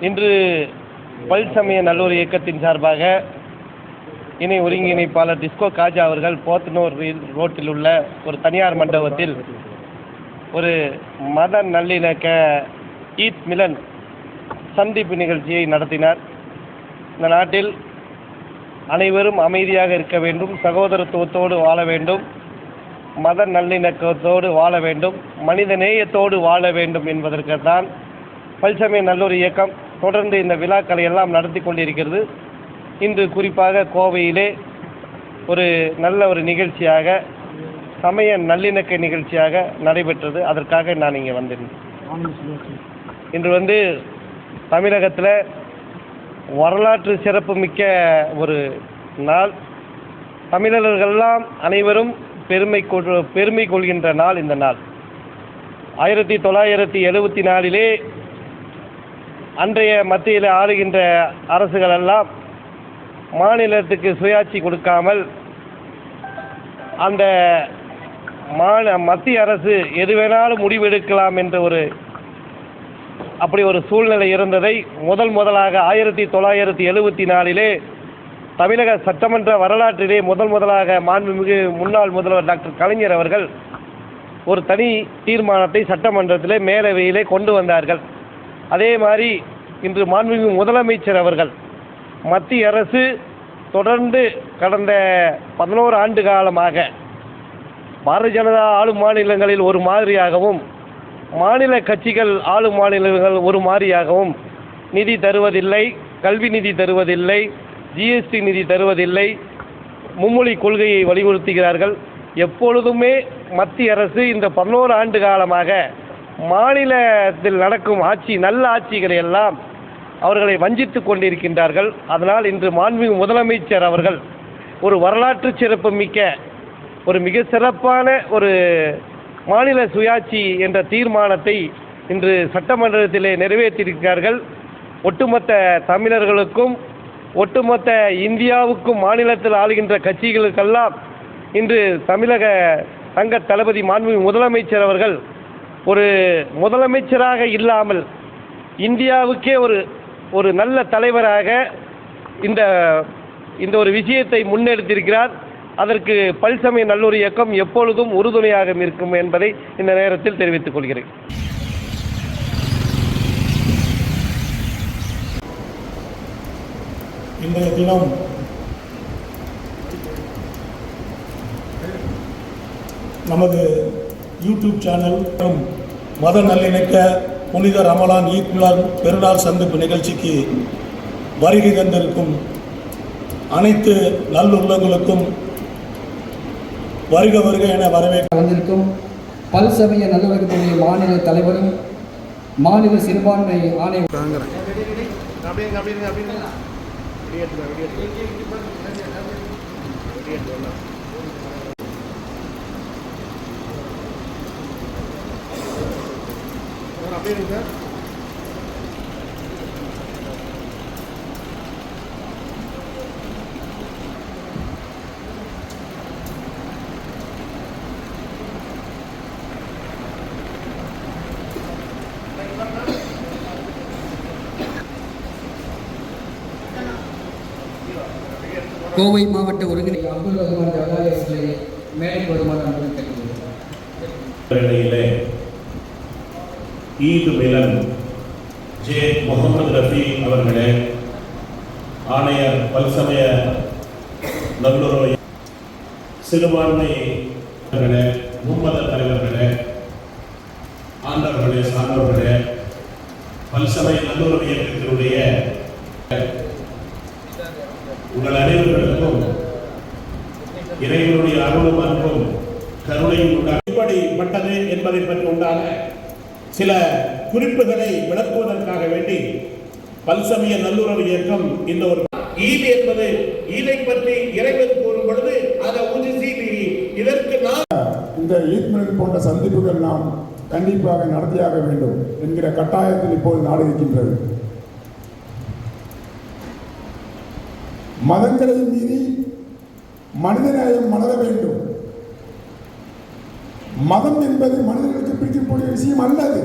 இன்று பல்சமய நல்லூர் இயக்கத்தின் சார்பாக இணை ஒருங்கிணைப்பாளர் டிஸ்கோ காஜா அவர்கள் போத்தனூர் ரோட்டில் உள்ள ஒரு தனியார் மண்டபத்தில் ஒரு மத நல்லிணக்க ஈத் மிலன் சந்திப்பு நிகழ்ச்சியை நடத்தினார். இந்த நாட்டில் அனைவரும் அமைதியாக இருக்க வேண்டும் சகோதரத்துவத்தோடு வாழ வேண்டும் மத நல்லிணக்கத்தோடு வாழ வேண்டும் மனித நேயத்தோடு வாழ வேண்டும் என்பதற்கு தான் பல்சமய நல்லூர் இயக்கம் தொடர்ந்து இந்த விழாக்களை எல்லாம் நடத்தி கொண்டிருக்கிறது. இன்று குறிப்பாக கோவையிலே ஒரு நல்ல ஒரு நிகழ்ச்சியாக சமய நல்லிணக்க நிகழ்ச்சியாக நடைபெற்றது. அதற்காக நான் இங்கே வந்திருந்தேன். இன்று வந்து தமிழகத்தில் வரலாற்று சிறப்புமிக்க ஒரு நாள். தமிழர்களெல்லாம் அனைவரும் பெருமை கொள் பெருமை கொள்கின்ற நாள் இந்த நாள். ஆயிரத்தி தொள்ளாயிரத்தி எழுபத்தி நாலிலே அன்றைய மத்தியில் ஆளுகின்ற அரசுகளெல்லாம் மாநிலத்துக்கு சுயாட்சி கொடுக்காமல் அந்த மாநில மத்திய அரசு எது வேணாலும் முடிவெடுக்கலாம் என்ற ஒரு அப்படி ஒரு சூழ்நிலை இருந்ததை முதல் முதலாக ஆயிரத்தி தொள்ளாயிரத்தி எழுபத்தி நாலிலே தமிழக சட்டமன்ற வரலாற்றிலே முதல் முதலாக மாண்புமிகு முன்னாள் முதல்வர் டாக்டர் கலைஞர் அவர்கள் ஒரு தனி தீர்மானத்தை சட்டமன்றத்திலே மேலவையிலே கொண்டு வந்தார்கள். அதே மாதிரி இன்று மாண்புமிகு முதலமைச்சர் அவர்கள் மத்திய அரசு தொடர்ந்து கடந்த பதினோரு ஆண்டு காலமாக பாரதிய ஜனதா ஆளும் மாநிலங்களில் ஒரு மாதிரியாகவும் மாநில கட்சிகள் ஆளும் மாநிலங்கள் ஒரு மாதிரியாகவும் நிதி தருவதில்லை கல்வி நிதி தருவதில்லை ஜிஎஸ்டி நிதி தருவதில்லை மும்மொழி கொள்கையை வலியுறுத்துகிறார்கள். எப்பொழுதுமே மத்திய அரசு இந்த பதினோரு ஆண்டு காலமாக மாநிலத்தில் நடக்கும் ஆட்சி நல்ல ஆட்சிகளை எல்லாம் அவர்களை வஞ்சித்து கொண்டிருக்கின்றார்கள். அதனால் இன்று மாண்புமிகு முதலமைச்சர் அவர்கள் ஒரு வரலாற்று சிறப்பு மிக்க ஒரு மிக சிறப்பான ஒரு மாநில சுயாட்சி என்ற தீர்மானத்தை இன்று சட்டமன்றத்திலே நிறைவேற்றியிருக்கிறார்கள். ஒட்டுமொத்த தமிழர்களுக்கும் ஒட்டுமொத்த இந்தியாவுக்கும் மாநிலத்தில் ஆளுகின்ற கட்சிகளுக்கெல்லாம் இன்று தமிழக தங்க தளபதி மாண்புமிகு முதலமைச்சர் அவர்கள் ஒரு முதலமைச்சராக இல்லாமல் இந்தியாவுக்கே ஒரு ஒரு நல்ல தலைவராக இந்த இந்த ஒரு விஷயத்தை முன்னெடுத்திருக்கிறார். அதற்கு பல்சமய நல்லூர் இயக்கம் எப்பொழுதும் உறுதுணையாக இருக்கும் என்பதை இந்த நேரத்தில் தெரிவித்துக் கொள்கிறேன். இன்றைய தினம் நமது யூடியூப் சேனல் மற்றும் மத நல்லிணக்க புனித ரமலான் ஈத் மிலான் பெருநாள் சந்திப்பு நிகழ்ச்சிக்கு வருகை தந்திருக்கும் அனைத்து நல்லுள்ளங்களுக்கும் வருக வருக என வரவேற்க வந்திருக்கும் பல்சமய நல்லுறக்கத்துடைய மாநில தலைவரும் மாநில சிறுபான்மை ஆணைய கோவை மாவட்ட ஒருங்கிணை அப்துல் ரஹ்மான் வருமாறு அன்புடன் கேட்டுக்கொள்கிறேன் வேளையிலே ஈது மிலன். ஜே. முகமது ரஃபி அவர்களே ஆணையர் பல்சமய நல்லுறவு சிறுபான்மை அவர்களே மும்மத தலைவர்களே ஆண்டவர்களே சார்ந்தவர்களே பல்சமய நல்லுறவு இயக்கத்தினுடைய உங்கள் அனைவர்களுக்கும் இறைவனுடைய அருளும் அன்பும் கருணையும் உண்டாக. எப்படிப்பட்டது என்பதை பற்றி உண்டான சில குறிப்புகளை விளக்குவதற்காக வேண்டி பல்சமய நல்லுறவு இயக்கம் இந்த ஒரு ஈத் என்பது ஈதை பற்றி இறைவன் கூறும் பொழுது அதை உதிசி இதற்கு நான் இந்த ஈத் போன்ற சந்திப்புகள் நாம் கண்டிப்பாக நடத்தியாக வேண்டும் என்கிற கட்டாயத்தில் இப்போது நாடு இருக்கின்றது. மதங்களை மீறி மனிதநேயம் மலர வேண்டும். மதம் என்பது மனிதர்களுக்கு பிடிக்கக்கூடிய விஷயம் அல்லது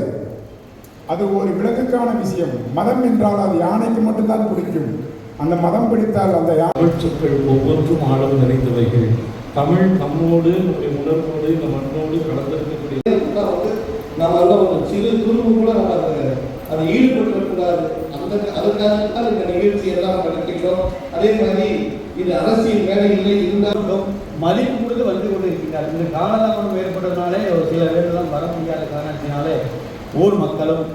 அது ஒரு விலங்குக்கான விஷயம். மதம் என்றால் அது யானைக்கு மட்டும்தான் பிடிக்கும். அந்த மதம் பிடித்தால் அந்த யா தமிழ் சொற்கள் ஒவ்வொன்றும் ஆழம் நிறைந்தவைகள். தமிழ் நம்மோடு நம்முடைய உணர்வோடு இந்த மண்ணோடு கலந்திருக்கக்கூடிய கூட வந்து நம்ம எல்லாம் ஒரு சிறு துரும்பு கூட நம்ம அதை ஈடுபட்டுக்கூடாது அந்த அதுக்காக தான் இந்த நிகழ்ச்சி எல்லாம் நடத்திக்கிறோம் அதே மாதிரி இது அரசியல் வேலைகளில் இருந்தாலும் மதிப்பு கொடுத்து வந்து கொண்டு இருக்கிறார் இந்த காலதாமதம் ஏற்பட்டதுனாலே ஒரு சில பேர்லாம் வர முடியாத காரணத்தினாலே ஊர் மக்களும்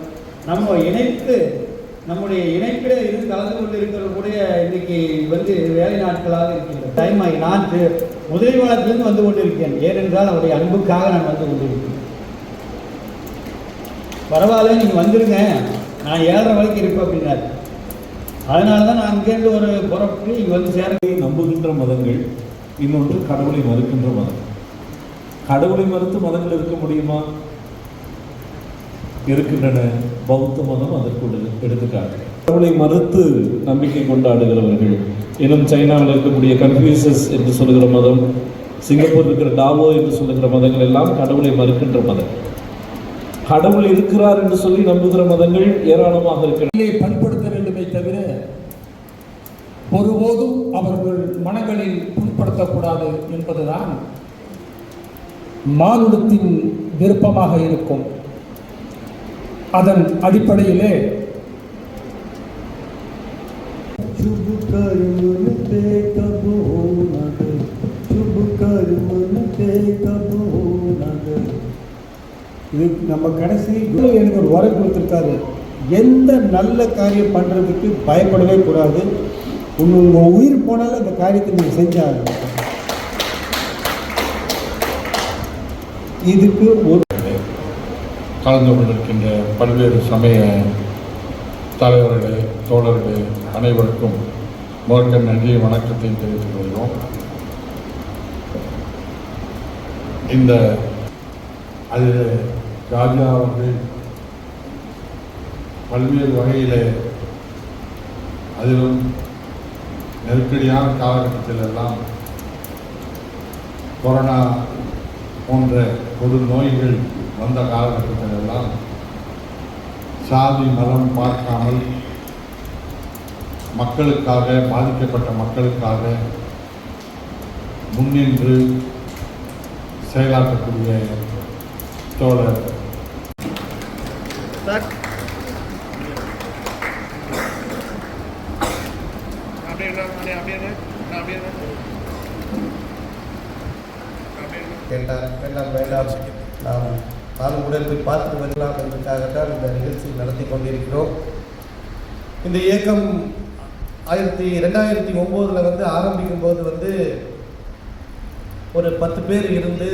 நம்ம இணைத்து நம்முடைய இணைப்பிலே இருந்து கலந்து கொண்டு இருக்கிறவர்களுடைய இன்னைக்கு வந்து வேலை நாட்களாக இருக்கின்ற டைம் ஆகி நான் தி- முதலிவாளத்திலிருந்து வந்து கொண்டிருக்கேன். ஏனென்றால் அவருடைய அன்புக்காக நான் வந்து கொண்டிருக்கிறேன். பரவாயில்ல நீங்கள் வந்துருங்க. நான் ஏழரை வரைக்கும் இருப்பேன் அப்படின்னாரு. அதனால தான் நான் அங்கேருந்து ஒரு புறப்பட்டு இங்கே வந்து சேர நம்புகின்ற மதங்கள் இன்னொன்று கடவுளை மறுக்கின்ற மதம். கடவுளை மறுத்து மதங்கள் இருக்க முடியுமா? இருக்கின்றன. பௌத்த மதம் அதற்கு எடுத்துக்காட்டு. கடவுளை மறுத்து நம்பிக்கை கொண்டாடுகிறவர்கள் இன்னும் சைனாவில் இருக்கக்கூடிய கன்ஃபியூசஸ் என்று சொல்லுகிற மதம் சிங்கப்பூர் இருக்கிற டாவோ என்று சொல்லுகிற மதங்கள் எல்லாம் கடவுளை மறுக்கின்ற மதம். கடவுள் இருக்கிறார் என்று சொல்லி நம்புகிற மதங்கள் ஏராளமாக இருக்கின்றன மனநிலையை பண்படுத்த வேண்டுமே தவிர ஒருபோதும் அவர்கள் மனங்களில் புண்படுத்தக்கூடாது என்பதுதான் மானுடத்தின் விருப்பமாக இருக்கும். அதன் அடிப்படையிலே நம்ம கடைசி குரு எனக்கு ஒரு வரம் கொடுத்துருக்காரு. எந்த நல்ல காரியம் பண்ணுறதுக்கு பயப்படவே கூடாது. உங்க உங்கள் உயிர் போனாலும் அந்த காரியத்தை நீங்கள் செஞ்சாங்க இதுக்கு ஒரு கலந்து கொண்டிருக்கின்ற பல்வேறு சமய தலைவர்களே தோழர்களே அனைவருக்கும் முதற்க நன்றி வணக்கத்தை தெரிவித்துக் கொள்கிறோம். இந்த அது ராஜா அவர்கள் பல்வேறு வகையில் அதிலும் நெருக்கடியான காலகட்டத்தில் எல்லாம் கொரோனா போன்ற பொது நோய்கள் வந்த காலகட்டத்தில் எல்லாம் சாதி மதம் பார்க்காமல் மக்களுக்காக பாதிக்கப்பட்ட மக்களுக்காக முன்னின்று செயலாற்றக்கூடிய தோழர் கேட்டார் வேண்டாம் வேண்டாம் நாம் நானும் உடல் போய் பார்த்து வரலாம் என்பதற்காகத்தான் இந்த நிகழ்ச்சி நடத்தி கொண்டிருக்கிறோம். இந்த இயக்கம் ஆயிரத்தி ரெண்டாயிரத்தி ஒம்போதில் வந்து ஆரம்பிக்கும் போது வந்து ஒரு பத்து பேர் இருந்து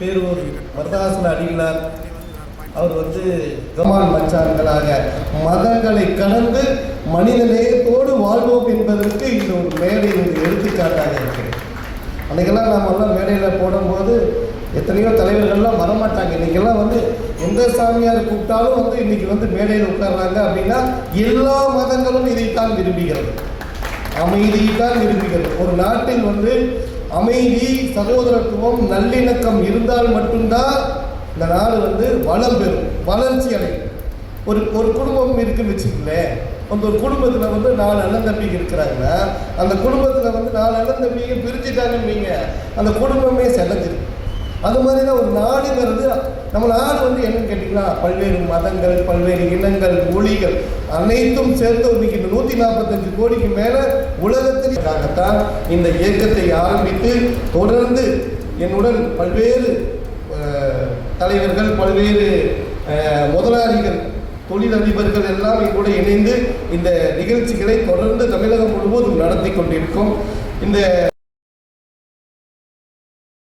பேரூர் வரதாசன அடிகளார் அவர் வந்து கமான் மச்சான்களாக மதங்களை கடந்து மனித நேயத்தோடு வாழ்வோம் என்பதற்கு இந்த ஒரு மேடை ஒரு எடுத்துக்காட்டாக இருக்கிறது. அன்றைக்கெல்லாம் நாம எல்லாம் மேடையில் போடும்போது எத்தனையோ தலைவர்கள்லாம் வரமாட்டாங்க. இன்றைக்கெல்லாம் வந்து எந்த சாமியார் கூப்பிட்டாலும் வந்து இன்னைக்கு வந்து மேடையில் உட்கார்றாங்க அப்படின்னா எல்லா மதங்களும் இதைத்தான் விரும்புகிறது. அமைதியைத்தான் விரும்புகிறது. ஒரு நாட்டில் வந்து அமைதி சகோதரத்துவம் நல்லிணக்கம் இருந்தால் மட்டும்தான் இந்த நாடு வந்து வளம் பெறும் வளர்ச்சி அடையும். ஒரு ஒரு குடும்பம் இருக்குன்னு வச்சுக்கங்களேன். அந்த ஒரு குடும்பத்தில் வந்து நாலு அண்ணன் தம்பிங்க இருக்கிறாங்கன்னா அந்த குடும்பத்தில் வந்து நாலு அண்ணன் தம்பிங்க பிரிச்சுட்டாங்கன்னு அந்த குடும்பமே செலஞ்சிரும். அது மாதிரி தான் ஒரு நாடுங்கிறது நம்ம நாடு வந்து என்னன்னு கேட்டிங்கன்னா பல்வேறு மதங்கள் பல்வேறு இனங்கள் மொழிகள் அனைத்தும் சேர்த்து இன்னைக்கு இந்த நூற்றி நாற்பத்தஞ்சு கோடிக்கு மேலே உலகத்திற்காகத்தான் இந்த இயக்கத்தை ஆரம்பித்து தொடர்ந்து என்னுடன் பல்வேறு தலைவர்கள் பல்வேறு முதலாளிகள் தொழிலதிபர்கள் எல்லாம் கூட இணைந்து இந்த நிகழ்ச்சிகளை தொடர்ந்து தமிழகம் முழுவதும் நடத்தி கொண்டிருக்கோம். இந்த